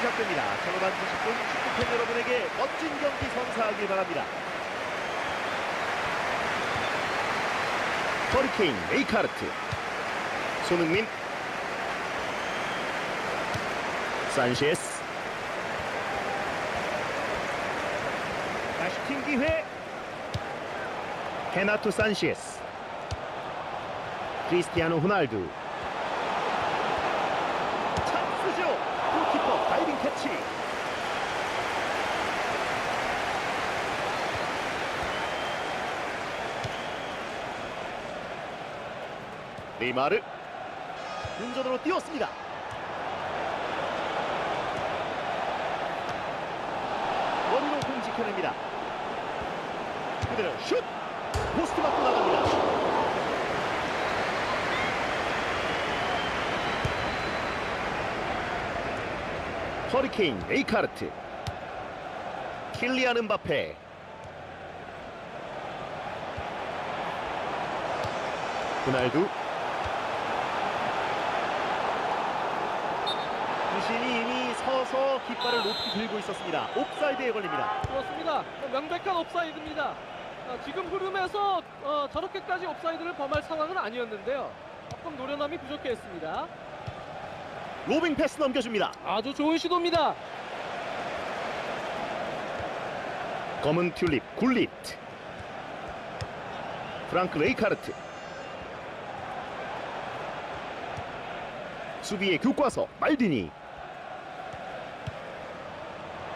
시작됩니다. 전후반 90분 축구팬 여러분에게 멋진 경기 선사하길 바랍니다. 허리케인 레이카르트 손흥민 산시에스 다시 팀 기회. 헤나토 산시에스 크리스티아노 호날두 찬스죠. 골키퍼 다이빙 캐치. 네이마르 운전으로 뛰었습니다. 머리로 공 지켜냅니다. 그대로 슛! 포스트 맞고 나갑니다. 허리케인 레이카르트 킬리안 음바페 호날두 부신이 이미 서서 깃발을 높이 들고 있었습니다. 옵사이드에 걸립니다. 그렇습니다. 명백한 옵사이드입니다. 어, 지금 흐름에서 어, 저렇게까지 옵사이드를 범할 상황은 아니었는데요. 조금 노련함이 부족했습니다. 로빙 패스 넘겨줍니다. 아주 좋은 시도입니다. 검은 튤립 굴릿 프랑크 레이카르트 수비의 교과서 말디니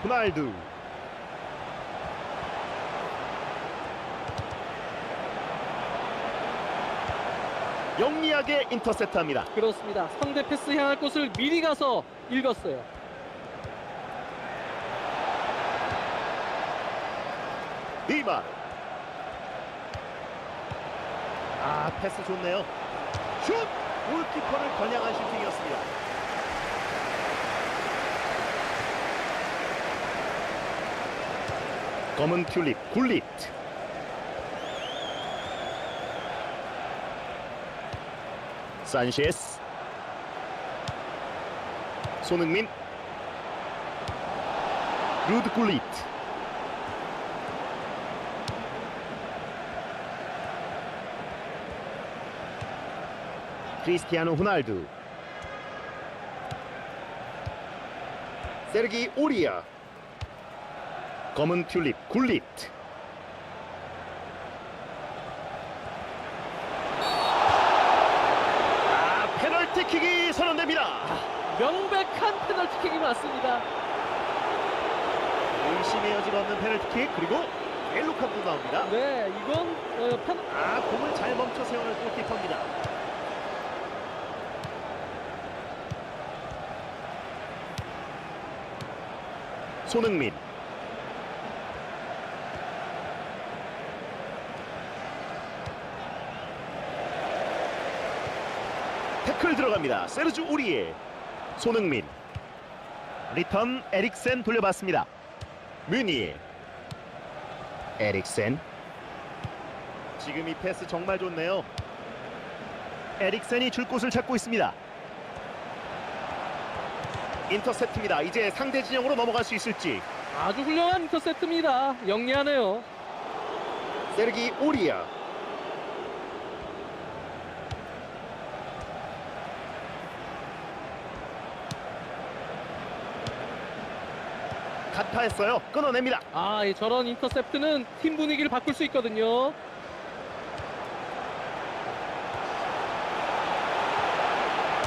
호날두 영리하게 인터셉트합니다. 그렇습니다. 상대 패스 향할 곳을 미리 가서 읽었어요. 네이마르. 아 패스 좋네요. 슛! 골키퍼를 겨냥한 슈팅이었습니다. 검은 튤립 굴릿 산시에스. 손흥민. 루드 굴릿. 크리스티아노 호날두. 세르기 오리아. 검은 튤립 아 페널티킥이 선언됩니다. 명백한 페널티킥이 맞습니다. 의심의 여지가 없는 페널티킥 그리고 옐로 카드 나옵니다. 네, 이건 어, 페... 아 공을 잘 멈춰 세우는 골키퍼입니다. 손흥민 태클 들어갑니다. 세르주 우리에 손흥민 리턴 에릭센 돌려봤습니다. 뮤니 에릭센 지금 이 패스 정말 좋네요. 에릭센이 줄 곳을 찾고 있습니다. 인터셉트입니다. 이제 상대 진영으로 넘어갈 수 있을지. 아주 훌륭한 인터셉트입니다. 영리하네요. 세르기 오리아 간파했어요. 끊어냅니다. 아, 이 저런 인터셉트는 팀 분위기를 바꿀 수 있거든요.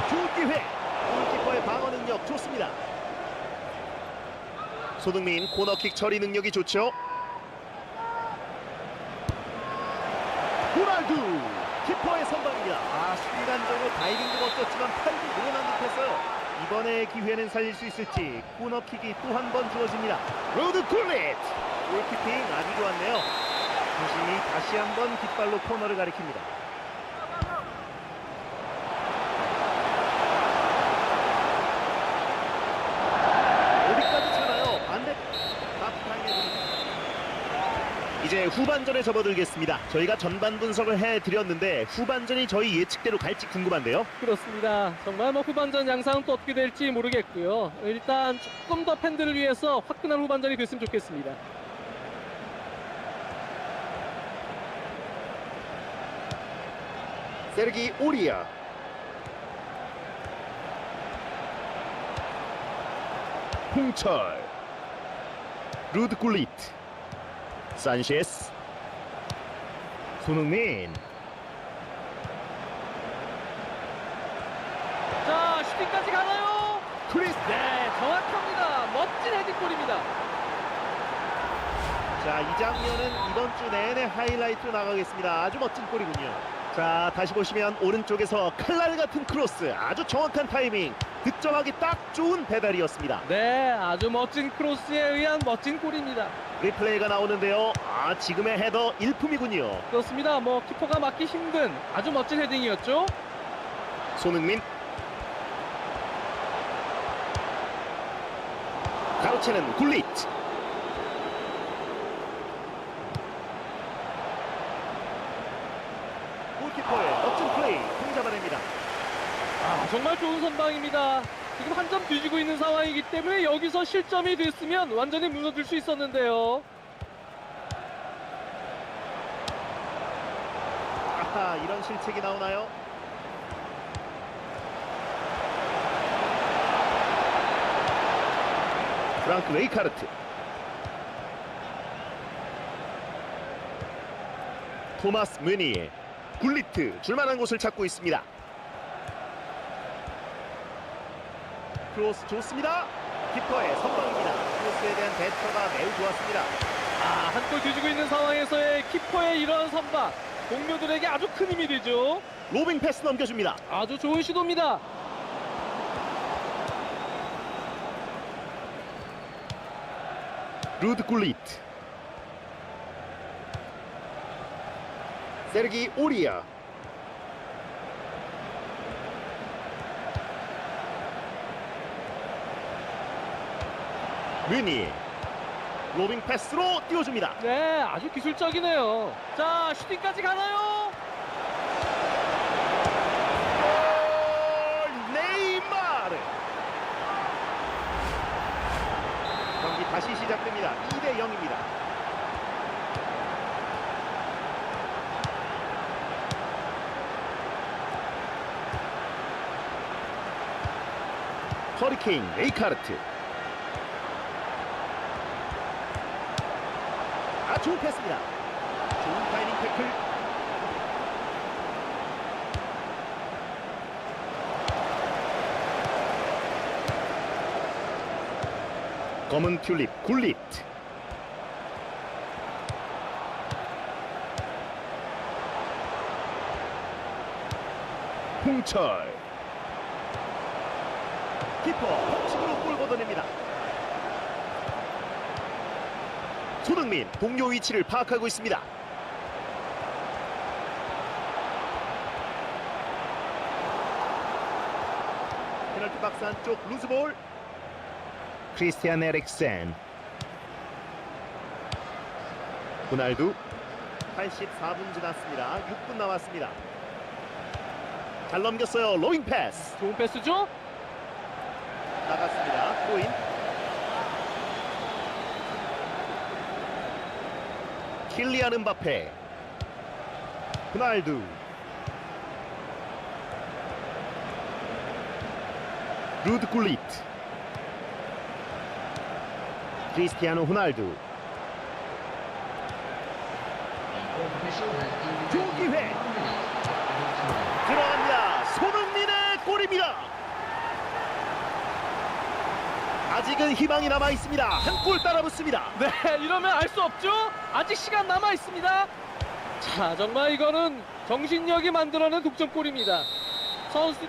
좋은 기회. 골키퍼의 방어 능력 좋습니다. 손흥민 코너킥 처리 능력이 좋죠. 호날두 키퍼의 선방입니다. 아 순간적으로 다이빙도 멋졌지만 팔도 늘어난 듯했어요. 이번에 기회는 살릴 수 있을지 코너킥이 또 한 번 주어집니다. 로드 굴릿 골키핑 아주 좋았네요. 주심이 다시 한번 깃발로 코너를 가리킵니다. 어디까지 차나요? 반대 하프타임에 이제 후반전에 접어들겠습니다. 저희가 전반 분석을 해드렸는데 후반전이 저희 예측대로 갈지 궁금한데요. 그렇습니다. 정말 뭐 후반전 양상은 또 어떻게 될지 모르겠고요. 일단 조금 더 팬들을 위해서 화끈한 후반전이 됐으면 좋겠습니다. 세르기 오리아 홍철 루드 굴리트 산셰스 손흥민 자, 슈팅까지 가나요? 크리스 네, 정확합니다. 멋진 헤딩골입니다. 자, 이 장면은 이번 주 내내 하이라이트로 나가겠습니다. 아주 멋진 골이군요. 자 다시 보시면 오른쪽에서 칼날 같은 크로스 아주 정확한 타이밍 득점하기 딱 좋은 배달이었습니다 네, 아주 멋진 크로스에 의한 멋진 골입니다. 리플레이가 나오는데요 아 지금의 헤더 일품이군요 그렇습니다. 뭐 키퍼가 막기 힘든 아주 멋진 헤딩이었죠. 손흥민 가로채는 굴리트 골키퍼의 멋진 플레이 공 잡아냅니다. 아, 정말 좋은 선방입니다. 지금 한 점 뒤지고 있는 상황이기 때문에 여기서 실점이 됐으면 완전히 무너질 수 있었는데요. 아하, 이런 실책이 나오나요? 프랑크 레이카르트 토마스 뮤니 굴리트 줄만한 곳을 찾고 있습니다 크로스 좋습니다. 키퍼의 선방입니다. 크로스에 대한 대처가 매우 좋았습니다. 아, 한 골 뒤지고 있는 상황에서의 키퍼의 이러한 선방. 동료들에게 아주 큰 힘이 되죠. 로빙 패스 넘겨줍니다 아주 좋은 시도입니다. 루드 굴리트 세르기 오리아 뮤니 로빙 패스로 띄워줍니다 네, 아주 기술적이네요. 자, 슈팅까지 가나요? 골 네이마르 경기 다시 시작됩니다. 2대 0입니다. 허리케인 레이카르트 좋은 패스입니다. 좋은 타이밍 태클. 검은 튤립 굴리트 홍철 키퍼 펀칭으로 골 걷어냅니다. 손흥민 동료 위치를 파악하고 있습니다 페널티 박스 안쪽 루즈볼. 크리스티안 에릭센 호날두 84분 지났습니다. 6분 남았습니다. 잘 넘겼어요 로잉 패스 좋은 패스죠? 나갔습니다. 코인. 킬리안 음바페. 호날두. 루드 굴리트. 크리스티아노 호날두. 좋은 기회. 들어갑니다 손흥민의 골입니다 아직은 희망이 남아 있습니다 한 골 따라 붙습니다 네, 이러면 알 수 없죠? 아직 시간 남아 있습니다. 자, 정말 이거는 정신력이 만들어낸 독점골입니다. 선수